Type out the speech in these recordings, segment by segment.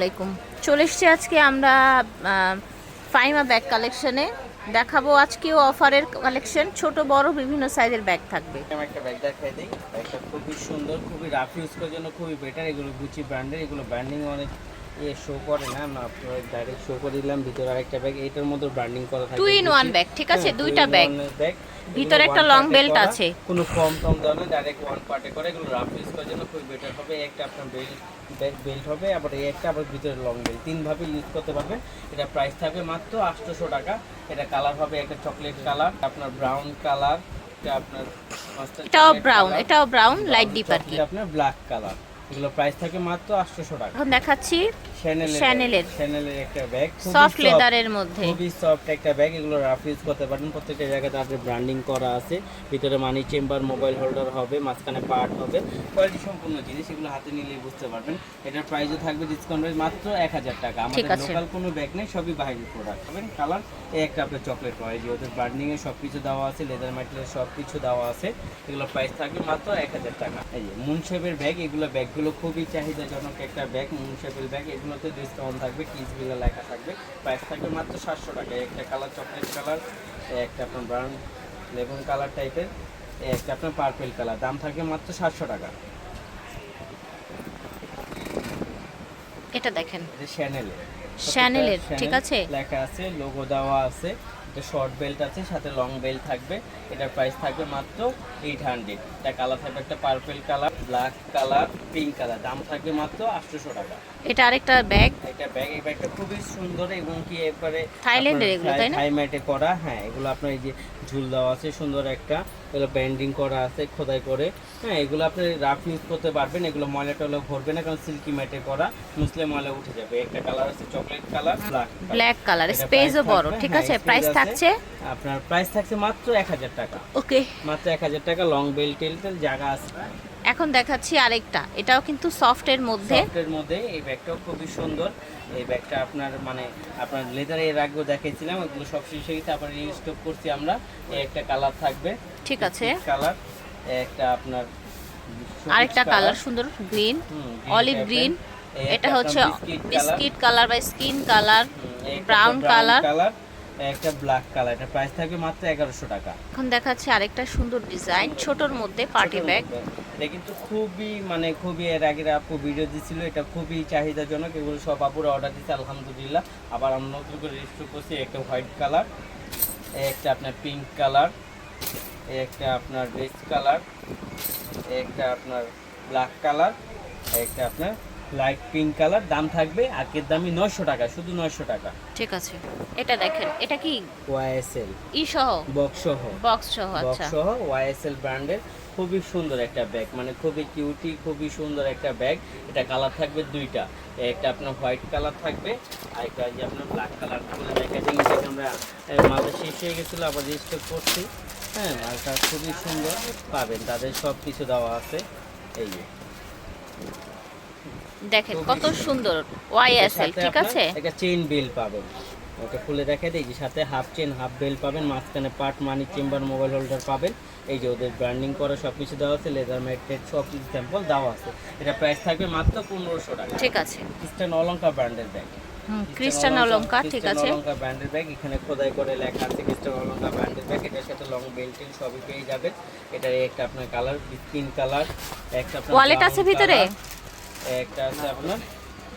আলাইকুম। চলে এসছি আজকে আমরা ফাইমা ব্যাগ কালেকশনে। দেখাবো আজকেও অফারের কালেকশন। ছোট, বড়, বিভিন্ন সাইজের ব্যাগ থাকবে। আমি একটা ব্যাগ দেখাই দিই। ব্যাগটা খুবই সুন্দর, খুবই রাফ ইউজ করার জন্য খুবই বেটার এগুলো গুচি ব্র্যান্ডের এগুলো ব্র্যান্ডিং অনেক ইয়ে শো করে না আমি ডাইরেক্ট শো করে দিলাম ভিতরে আরেকটা ব্যাগ এইটার মধ্যে ব্র্যান্ডিং করা থাকে। টু ইন ওয়ান ব্যাগ ঠিক আছে? দুইটা ব্যাগ ভিতরে একটা লং বেল্ট আছে। কোনো ফর্ম টম দেওয়া না ডাইরেক্ট ওয়ান পার্টে করে এগুলো রাফ ইউজ করার জন্য খুবই বেটার হবে। একটা আপনার বেল্ট ব্যাগ বেল্ট হবে আবার এই একটা আবার ভিতরে লং বেল্ট তিনভাবে ইউজ করতে পারবেন। এটা প্রাইস থাকবে মাত্র আটশোশো টাকা। এটা কালার হবে একটা চকলেট কালার আপনার ব্রাউন কালার এটা আপনার এটাও ব্রাউন এটাও ব্রাউন লাইট ডিপ আর কি। আপনার ব্ল্যাক কালার এগুলো প্রাইস থাকে মাত্র আটশোশো টাকা। এখন দেখাচ্ছি। শ্যানেলের। শ্যানেলের একটা ব্যাগ সফট লেদারের মধ্যে। খুবই সফট একটা ব্যাগ এগুলো রাফ ইউজ করতে পারেন প্রত্যেকটা জায়গায় তাদের ব্র্যান্ডিং করা আছে। ভিতরে মানি চেম্বার মোবাইল হোল্ডার হবে মাঝখানে পার্ট হবে। কোয়ালিটি সম্পূর্ণ জিনিস এগুলো হাতে নিলেই বুঝতে পারবেন। এটার প্রাইসও থাকবে ডিসকাউন্ট রেট মাত্র এক হাজার টাকা। আমাদের লোকাল কোনো ব্যাগ নেই সবই বাইরের প্রোডাক্ট হবেন কালার এই একটা আপনার চকলেট কোয়ালিটি ওদের ব্র্যান্ডিং এ সব কিছু দেওয়া আছে লেদার ম্যাটেরিয়াল সব কিছু দেওয়া আছে এগুলো প্রাইস থাকবে মাত্র এক হাজার টাকা। এই যে মুন শেপের ব্যাগ এগুলো ব্যাগগুলো খুবই চাহিদাজনক একটা ব্যাগ মুন শেপের ব্যাগ এগুলোতে ডিসকাউন্ট থাকবে কিস বিলে লেখা থাকবে। প্রাইস থাকবে মাত্র সাতশো টাকা। একটা কালার চকলেট কালার একটা আপনার ব্রাউন লেবন কালার টাইপের একটা আপনার পার্পেল কালার দাম থাকবে মাত্র সাতশো টাকা। এটা দেখেন। শ্যানেলের শ্যানেলের, ঠিক আছে? লেখা আছে লোগো দেওয়া আছে এটা শর্ট বেল্ট আছে সাথে লং বেল্ট থাকবে। এটার প্রাইস থাকবে মাত্র এইট হান্ড্রেড এটা কালার থাকবে একটা purple colour black colour pink colour. দাম থাকবে মাত্র আটশোশো টাকা। এটা আরেকটা ব্যাগ? এটা ব্যাগ এই ব্যাগটা খুবই সুন্দর এবং কি একবারে থাইল্যান্ডের এগুলো, তাই না? থাইম্যাটে করা হ্যাঁ এগুলো আপনার এই যে ঝুল দেওয়া আছে সুন্দর একটা এগুলো ব্যান্ডিং করা আছে খোদাই করে। হ্যাঁ এগুলো আপনি রাফ ইউজ করতে পারবেন এগুলো ময়লা টয়লা ভরবে না কারণ সিল্কি ম্যাটে করা মুসলে ময়লা উঠে যাবে। একটা কালার আছে chocolate colour black black colour স্পেসও বড় ঠিক হ্যাঁ, আছে? প্রাইস থাকছে? আপনার প্রাইস থাকছে মাত্র এক হাজার টাকা। ওকে মাত্র এক হাজার টাকা লং বেল টেল টেল জায়গা আছে। এখন দেখাচ্ছি আরেকটা। এটাও কিন্তু সফটের মধ্যে। সফটের মধ্যে এই ব্যাগটাও খুবই সুন্দর। এই ব্যাগটা আপনার মানে আপনার লেদার এর আগেও দেখাইছিলাম ওগুলো সব শেষ আবার রিস্টক করছি আমরা। এই একটা কালার থাকবে। ঠিক আছে। কালার একটা আপনার আরেকটা কালার সুন্দর গ্রিন অলিভ গ্রিন এটা হচ্ছে বিস্কিট কালার বা স্কিন কালার ব্রাউন। কালার একটা ব্ল্যাক কালার এটা প্রাইস থাকবে মাত্র এগারোশো টাকা। এখন দেখাচ্ছি আরেকটা সুন্দর ডিজাইন ছোটর মধ্যে পার্টি ব্যাগ এটা কিন্তু খুবই মানে খুবই এর আগে আপু ভিডিও দিছিল এটা খুবই চাহিদাজনক এগুলো সব আপুরা অর্ডার দিচ্ছে আলহামদুলিল্লাহ। আবার আমরা নতুন করে রেজিস্টার করছি একটা হোয়াইট কালার একটা আপনার পিঙ্ক কালার একটা আপনার রেড কালার একটা আপনার ব্ল্যাক কালার একটা আপনার লাইট পিঙ্ক কালার দাম থাকবে আগের দামই নয়শো টাকা শুধু নয়শো টাকা। ঠিক আছে। এটা দেখেন এটা কি? ওয়াইএসএল ই সহ? বক্স সহ। বক্স সহ আচ্ছা। বক্স সহ ওয়াইএসএল ব্র্যান্ডের খুবই সুন্দর একটা ব্যাগ মানে খুবই কিউটি খুবই সুন্দর একটা ব্যাগ এটা কালার থাকবে দুইটা একটা আপনার হোয়াইট কালার থাকবে আর একটা যে আপনার ব্ল্যাক কালার দেখা যায় এটাকে আমরা মালটা শেষ হয়ে গেছিল আবার রেজিস্টার করছি। হ্যাঁ মালটা খুবই সুন্দর পাবেন তাদের সব কিছু দেওয়া আছে। এই যে। দেখেন কত সুন্দর। ওয়াইএসএল ঠিক আছে? একটা চেইন বেল পাবেন। ওটা খুলে দেখা যে সাথে হাফ চেন হাফ বেল পাবেন মাঝখানে part money chamber mobile holder পাবেন। এই যে ওদের ব্র্যান্ডিং করা সব কিছু দেওয়া আছে লেদার ম্যাটেড সব কিছু স্যাম্পল দেওয়া আছে। এটা প্রাইস থাকবে মাত্র পনেরোশো টাকা। ঠিক আছে। খ্রিস্টান অলঙ্কার ব্র্যান্ডের ব্যাগ হুম খ্রিস্টান অলঙ্কার ঠিক আছে। অলঙ্কার ব্র্যান্ডের ব্যাগ এখানে খোদাই করে লেখা আছে খ্রিস্টান অলঙ্কার ব্র্যান্ডের ব্যাগ এটার সাথে লং বেল্ট সবই পেয়ে যাবেন। এটা একটা আপনার কালার স্কিন কালার একটা ওয়ালেট আছে ভিতরে? একটা আছে আপনার?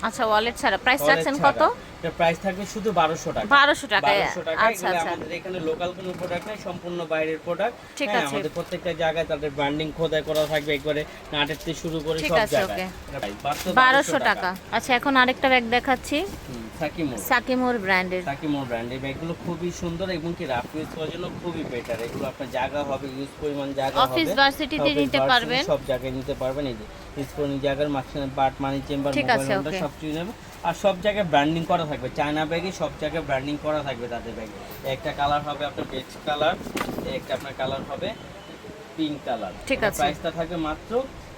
আচ্ছা ওয়ালেট ছাড়া। প্রাইস রাখছেন। কত? এটার প্রাইস থাকবে শুধু বারোশো টাকা। বারোশো টাকায় বারোশো টাকা আচ্ছা আচ্ছা। আমাদের এখানে লোকাল কোনো প্রোডাক্ট নেই সম্পূর্ণ বাইরের প্রোডাক্ট ঠিক আছে। আমাদের প্রত্যেকটা জায়গায় তাদের ব্র্যান্ডিং খোদাই করা থাকবে একবারে নাটের থেকে শুরু করে সব জায়গায়। ওকে। এটা মাত্র বারোশো টাকা। আচ্ছা এখন আরেকটা ব্যাগ দেখাচ্ছি। সাকিমোর। সাকিমোর ব্র্যান্ডের সাকিমোর ব্র্যান্ড এই ব্যাগগুলো খুবই সুন্দর এবং কি রাফ ইউজ করার জন্য খুবই বেটার এগুলো আপনার জায়গা হবে ইউজ পরিমাণ জায়গা হবে। অফিস ভার্সিটিতে নিতে পারবেন। সব জায়গায় নিতে পারবেন। এই যে ইউজ জায়গার মাঝখানে বাট মানি চেম্বার মোবাইল. সব কিছু নেবে। আর সব জায়গায় ব্র্যান্ডিং করা থাকবে। চায়না ব্যাগে সব জায়গায় ব্র্যান্ডিং করা থাকবে তাদের ব্যাগে একটা কালার হবে আপনার বেজ কালার একটা আপনার কালার হবে পিঙ্ক কালার ঠিক আছে। প্রাইসটা থাকবে মাত্র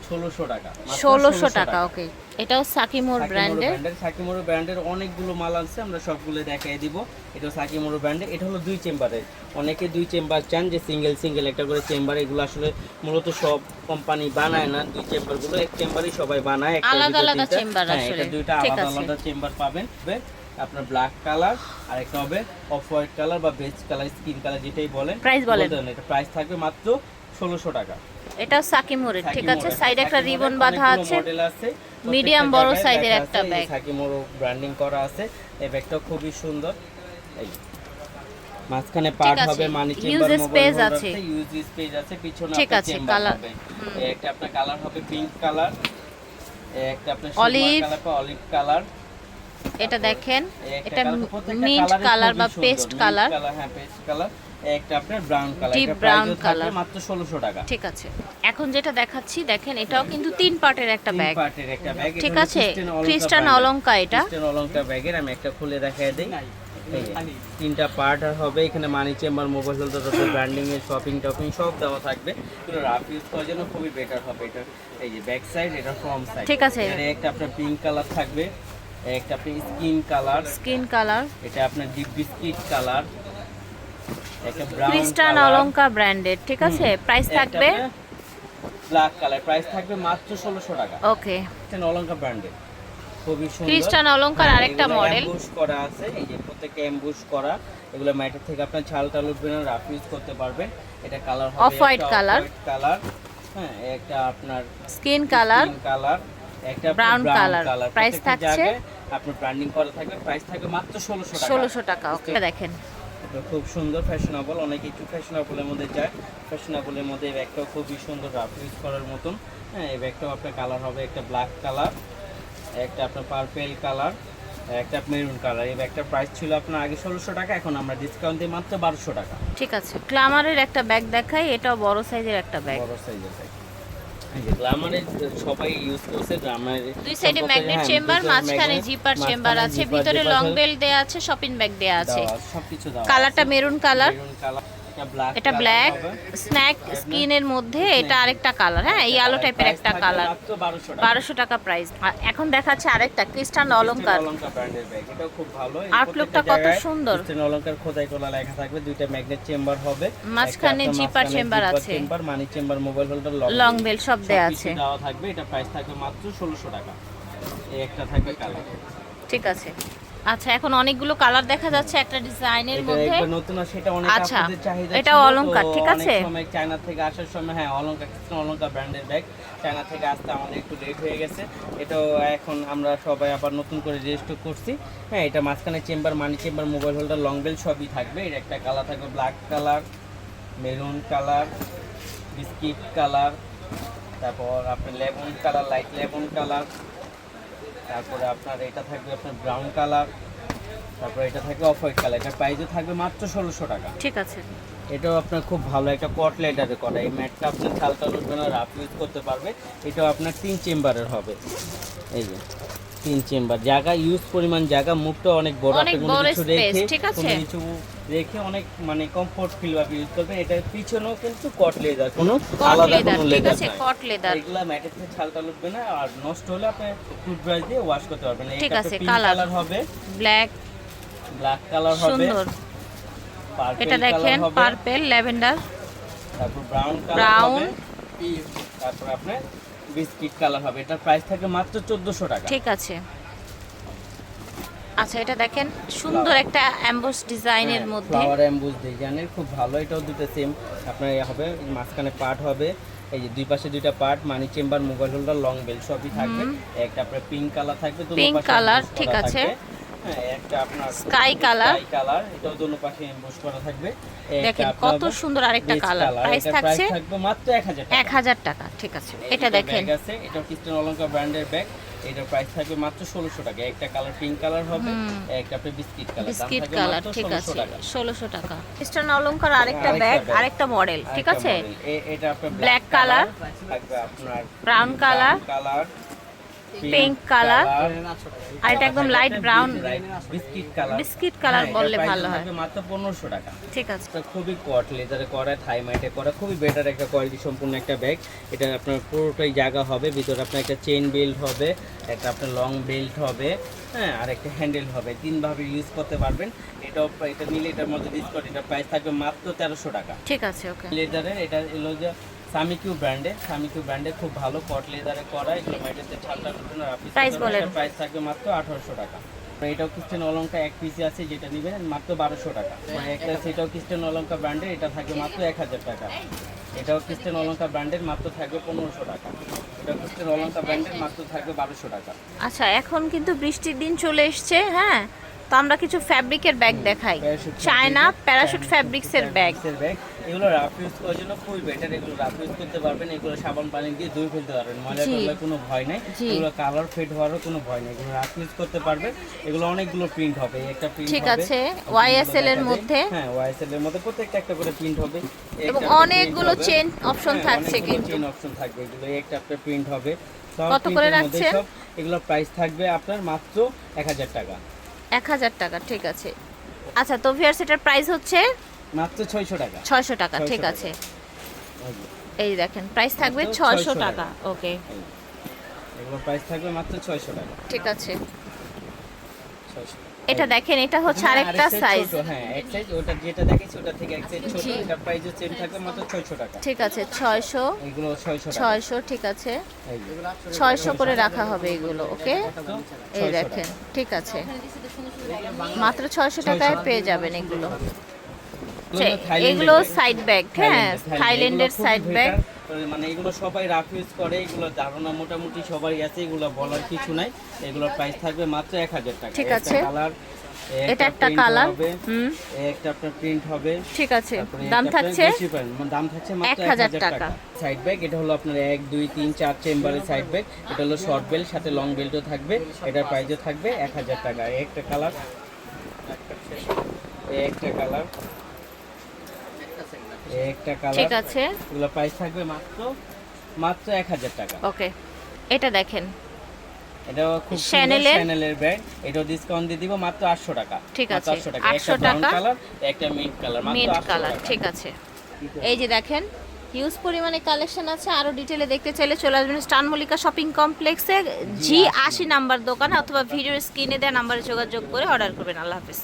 ষোলোশো টাকা। ষোলোশো টাকা ওকে এটাও সাকিমোর সাকিমোরো ব্র্যান্ডের সাকিমোরো ব্র্যান্ডের অনেকগুলো মাল আছে আমরা সবগুলো দেখাই দিব। এটা সাকিমোরো ব্র্যান্ডের এটা হলো দুই চেম্বারের অনেকে দুই চেম্বার চান যে সিঙ্গেল সিঙ্গেল একটা করে চেম্বার। এগুলো আসলে মূলত সব কোম্পানি বানায় না দুই চেম্বারগুলো। এক চেম্বারই সবাই বানায় একটা আলাদা আলাদা হ্যাঁ, আসলে। এটা দুইটা আলাদা আলাদা চেম্বার পাবেন। আপনার ব্ল্যাক কালার আর একটা হবে অফ হোয়াইট কালার বা বেজ কালার স্কিন কালার যেটাই বলেন। প্রাইস বলেন। এটা প্রাইস থাকবে মাত্র ষোলোশো টাকা। এটা সাকিমোরের ঠিক আছে? সাইডে একটা রিবন বাঁধা আছে। মডেল আছে। প্রত্যেকটা বড় সাইজের একটা ব্যাগ। সাকিমোরো ব্র্যান্ডিং করা আছে। এই ব্যাগটা খুবই সুন্দর। এই মাঝখানে পার্ট হবে মানি চেম্বার space হোল্ডার আছে। ইউজ স্পেস আছে পিছনে ঠিক আছে। এই একটা আপনার কালার হবে পিঙ্ক কালার একটা আপনার Olive। কালার অলিভ কালার এটা দেখেন এটা মিন্ট কালার বা পেস্ট কালার হ্যাঁ পেস্ট কালার একটা আপনার ব্রাউন কালার প্রাইসও colour। থাকবে মাত্র 1600 টাকা। ঠিক আছে। এখন যেটা দেখাচ্ছি দেখেন এটাও কিন্তু তিন পার্টের একটা তিন ব্যাগ পার্টের একটা ব্যাগ ঠিক আছে খ্রিস্টান অলঙ্কা এটা। খ্রিস্টান অলংকার ব্যাগের আমি একটা খুলে দেখাই দিই। তিনটা পার্ট হবে এখানে মানি চেম্বার মোবাইল হোল্ডার তারপর ব্র্যান্ডিং এর শপিং টপিং সব দেওয়া থাকবে। কিন্তু রাফ ইউজ করার জন্য খুবই বেটার হবে এটা। এই যে ব্যাক সাইড এটা ফ্রন্ট সাইড ঠিক আছে। এটা একটা আপনার পিঙ্ক কালার থাকবে একটা আপনার স্কিন কালার স্কিন কালার এটা আপনার ডিপ বিস্কিট কালার ব্রাউন অলঙ্কা ব্র্যান্ডেড ঠিক আছে? প্রাইস থাকবে? ব্ল্যাক কালার প্রাইস থাকবে মাত্র 1600 টাকা। ওকে খ্রিস্টান অলংকার ব্র্যান্ডের খুবই সুন্দর। অলঙ্কার হ্যাঁ, আরেকটা মডেল ambush করা আছে। এই যে প্রত্যেকটা এমবুশ করা। এগুলো ম্যাটের থেকে আপনার ছাল টাল উঠবে না রাফ ইউজ করতে পারবেন। এটা কালার হবে Off-white colour। কালার হ্যাঁ একটা আপনার স্কিন কালার কালার একটা ব্রাউন। কালার Price থাকছে? আপনার ব্র্যান্ডিং করা থাকবে। প্রাইস থাকবে মাত্র 1600 টাকা। ষোলোশো টাকা ওকে দেখেন। এটা খুব সুন্দর ফ্যাশনেবল অনেকে একটু ফ্যাশনেবলের মধ্যে যায়। ফ্যাশনেবলের মধ্যে এই ব্যাগটাও খুবই সুন্দর রাফ ইউজ করার মতন। হ্যাঁ এই ব্যাগটাও আপনার কালার হবে একটা ব্ল্যাক কালার একটা আপনার পার্পেল কালার একটা মেরুন কালার এই ব্যাগটার প্রাইস ছিল আপনার আগে ষোলোশো টাকা এখন আমরা ডিসকাউন্ট দিই মাত্র বারোশো টাকা। ঠিক আছে। ক্লামারের একটা ব্যাগ দেখাই এটাও বড় সাইজের একটা ব্যাগ বড় সাইজের ব্যাগ গ্লামারের সবাই ইউজ করছে গ্লামারের দুই সাইডে ম্যাগনেট চেম্বার মাঝখানে জিপার চেম্বার আছে ভিতরে লং বেল্ট দেয়া আছে শপিং ব্যাগ দেয়া আছে। সবকিছু দাও কালারটা মেরুন কালার মেরুন কালার এটা ব্ল্যাক স্ন্যাক স্কিনের মধ্যে এটা আরেকটা কালার হ্যাঁ ইয়েলো টাইপের একটা কালার বারোশো টাকা। প্রাইস এখন দেখাচ্ছে আরেকটা খ্রিস্টান অলঙ্কার এই আউটলুকটা কত সুন্দর। অলংকার খোদাই করা লেখা থাকবে। দুইটা ম্যাগনেট চেম্বার হবে। মাঝখানে জিপার চেম্বার আছে। Chamber money chamber mobile holder long belt সব দেয়া আছে। দেওয়া থাকবে। এটা প্রাইস থাকবে মাত্র 1600 টাকা। এই একটা থাকবে কালার ঠিক আছে। আচ্ছা এখন অনেকগুলো কালার দেখা যাচ্ছে একটা ডিজাইনের এটা মধ্যে। একবার নতুন আছে এটা অনেক আচ্ছা, এটাও অলংকার, ঠিক আছে? সময় চায়না থেকে আসার সময় হ্যাঁ অলংকার অলংকার ব্র্যান্ডের ব্যাগ চায়না থেকে আসতে আমাদের একটু লেট হয়ে গেছে। এটাও এখন আমরা সবাই আবার নতুন করে রেজিস্টার করছি। হ্যাঁ এটা মাঝখানে chamber money chamber mobile holder long belt সবই থাকবে। এর একটা কালার থাকবে black colour maroon colour biscuit colour তারপর আপনার lemon colour light lemon colour তারপরে আপনার এটা থাকবে আপনার ব্রাউন কালার তারপরে এটা থাকবে অফ হোয়াইট কালার এটা প্রাইসও থাকবে মাত্র ষোলোশো টাকা। ঠিক আছে। এটাও আপনার খুব ভালো একটা কট লেটারে করা এই ম্যাটটা আপনার ছালটা উঠবে না রাফ ইউজ করতে পারবে। এটাও আপনার তিন চেম্বারের হবে। এই যে তিন চেম্বার। জায়গা ইউজ পরিমাণ জায়গা মুখটা অনেক বড় অনেক আপনি কোনো বড় কিছু রেখে ঠিক আছে? কোনো কিছু রেখে অনেক মানে কমফোর্ট ফিল ভাবে ইউজ করবেন এটার পিছনেও কিন্তু কট লেদার কোনো আলাদা কোনো ঠিক লেদার আছে কট লেদার এগুলা ম্যাটের থেকে ছালটা উঠবে না আর নষ্ট হলে আপনি টুথব্রাশ দিয়ে ওয়াশ করতে পারবেন। ঠিক আছে, কালার হবে। ব্ল্যাক ব্ল্যাক কালার হবে সুন্দর। এটা দেখেন পার্পেল ল্যাভেন্ডার তারপর ব্রাউন কালার Brown। তারপর আপনার বিস্কিট কালার হবে। এটার প্রাইস থাকে মাত্র 1400 টাকা। ঠিক আছে। আচ্ছা এটা দেখেন সুন্দর একটা অ্যাম্বোস ডিজাইনের মধ্যে। ফ্লাওয়ার এমবুজ ডিজাইনের খুব ভালো এটাও দুটো সেম আপনার ইয়ে হবে মাঝখানে পার্ট হবে এই যে দুই পাশে দুইটা part money chamber mobile holder long belt সবই থাকবে। একটা আপনার পিঙ্ক কালার থাকবে colour, emboss ঠিক আছে। স্কাই কালার এটাও দুনো পাশে এমবোস করা থাকবে। দেখেন কত সুন্দর আরেকটা কালার প্রাইস থাকছে থাকবে মাত্র 1000 টাকা। এক হাজার টাকা ঠিক আছে। এটা দেখেন। ব্যাগ আছে এটা ক্রিস্টান অলংকার ব্র্যান্ডের ব্যাগ এটার প্রাইস থাকবে মাত্র 1600 টাকা। একটা কালার পিঙ্ক কালার হবে একটা আপনার বিস্কিট কালার বিস্কিট কালার ঠিক আছে টাকা। ষোলোশো টাকা। খ্রিস্টান অলঙ্কার আরেকটা ব্যাগ। আরেকটা মডেল ঠিক আছে? এটা আপনার Black colour, থাকবে আপনার brown colour colour Pink color। আর এটা একদম light brown biscuit colour biscuit colour বললে ভালো হয়। মাত্র পনেরোশো টাকা। ঠিক আছে। এটা খুবই কট লেদারে করা থাইমাইটে করা খুবই বেটার একটা কোয়ালিটি সম্পূর্ণ একটা ব্যাগ এটা আপনার পুরোটাই জায়গা হবে ভিতরে আপনার একটা চেইন বেল্ট হবে একটা আপনার লং বেল্ট হবে হ্যাঁ আর একটা হ্যান্ডেল হবে। তিনভাবে ইউজ করতে পারবেন। এটা এটা নিলে এটার মধ্যে ডিসকাউন্ট এটা প্রাইস থাকবে মাত্র তেরোশো টাকা। ঠিক আছে ওকে লেদারের এটা এলো যে সামিকিউ ব্র্যান্ডের সামিকিউ ব্র্যান্ডে খুব ভালো কট লেদারে করা। এগুলো মাইটেতে ঠান্ডা ঘটনা Price বলেন। প্রাইস থাকবে মাত্র আঠারোশো টাকা। আর এটাও ক্রিস্টান অলঙ্কা এক পিসে আছে যেটা নেবেন মাত্র বারোশো টাকা। মানে একটা সেটাও ক্রিস্টান অলঙ্কা ব্র্যান্ডের এটা থাকবে মাত্র এক হাজার টাকা। এটাও ক্রিস্টান অলঙ্কা ব্র্যান্ডের মাত্র থাকবে পনেরোশো টাকা। এটা ক্রিস্টান অলঙ্কা ব্র্যান্ডের মাত্র থাকবে বারোশো টাকা। আচ্ছা এখন কিন্তু বৃষ্টির দিন চলে এসছে হ্যাঁ? তো আমরা কিছু ফ্যাব্রিকের ব্যাগ দেখাই। চায়না প্যারাশুট ফ্যাব্রিক্সের ব্যাগ এগুলো রাফ ইউজ করার জন্য খুবই বেটার এগুলো রাফ ইউজ করতে পারবেন এগুলো সাবান পানি দিয়ে ধুয়ে ফেলতে পারবেন ময়লা। টয়লা কোনো ভয় নেই। এগুলো কালার ফেড হওয়ারও কোনো ভয় নেই এগুলো রাফ ইউজ করতে পারবেন এগুলো অনেকগুলো প্রিন্ট হবে একটা প্রিন্ট ঠিক আছে, ওয়াইএসএল এর। মধ্যে। হ্যাঁ ওয়াইএসএল এর মধ্যে প্রত্যেকটা একটা করে প্রিন্ট হবে এবং অনেকগুলো চেন অপশন হ্যাঁ, থাকছে কিন্তু চেন অপশন থাকবে এগুলো একটা একটা প্রিন্ট হবে কত করে রাখছেন? এগুলো প্রাইস থাকবে আপনার মাত্র এক হাজার টাকা এক হাজার টাকা ঠিক আছে আচ্ছা তো ভিয়ার সেটার প্রাইস হচ্ছে মাত্র ছয়শো টাকা। ছয়শো টাকা ঠিক আছে। এই দেখেন প্রাইস থাকবে মাত্র 600 টাকা ওকে এগুলো প্রাইস থাকবে মাত্র ছয়শো টাকা। ঠিক আছে। এটা দেখেন এটা হচ্ছে হ্যাঁ, আরেকটা সাইজ হ্যাঁ এক সাইজ ওটা যেটা দেখেছি ওটা থেকে এক সাইজ ছোট। এটা প্রাইসও সেম থাকবে মাত্র 600 টাকা। ঠিক আছে ছয়শো। এগুলো 600 টাকা। ছয়শো ঠিক আছে। এই যে, ছয়শো করে রাখা হবে এগুলো ওকে এই দেখেন ঠিক আছে। মাত্র ছয়শো টাকায় পেয়ে যাবেন এগুলো। থাইল্যান্ডের এগুলো সাইড ব্যাগ হ্যাঁ থাইল্যান্ডের, সাইড ব্যাগ মানে এগুলো সবাই রাফ ইউজ করে এগুলো ধারণা মোটামুটি সবাই আছে এগুলো বলার কিছু নাই। এগুলোর প্রাইস থাকবে মাত্র 1000 টাকা। ঠিক আছে। কালার এটা একটা কালার হুম। একটা আপনার প্রিন্ট হবে। ঠিক আছে। দাম থাকছে মানে দাম থাকছে মাত্র 1000 1000 টাকা। সাইড ব্যাগ এটা হলো আপনার এক দুই তিন চার চেম্বারের সাইড ব্যাগ এটা হলো শর্ট বেল্ট সাথে লং বেল্টও থাকবে। এটার প্রাইসও থাকবে এক হাজার টাকা। একটা কালার একটা কালার একটা কালার ঠিক আছে। এগুলো প্রাইস থাকবে মাত্র মাত্র এক হাজার টাকা। ওকে এটা দেখেন। খুব এটাও ডিসকাউন্ট দিয়ে দিব মাত্র আটশো টাকা। ঠিক আছে, 800 টাকা। 800 টাকা। কালার একটা মিন্ট কালার মাত্র মিন্ট 800 কালার ঠিক আছে। এই যে দেখেন হিউজ পরিমাণে কালেকশন আছে। আরও ডিটেলে দেখতে চাইলে চলে আসবেন স্টান মল্লিকা শপিং কমপ্লেক্সে জি আশি নাম্বার দোকান অথবা ভিডিওর স্ক্রিনে দেওয়া নাম্বারে যোগাযোগ করে অর্ডার করবেন। আল্লাহ হাফিজ।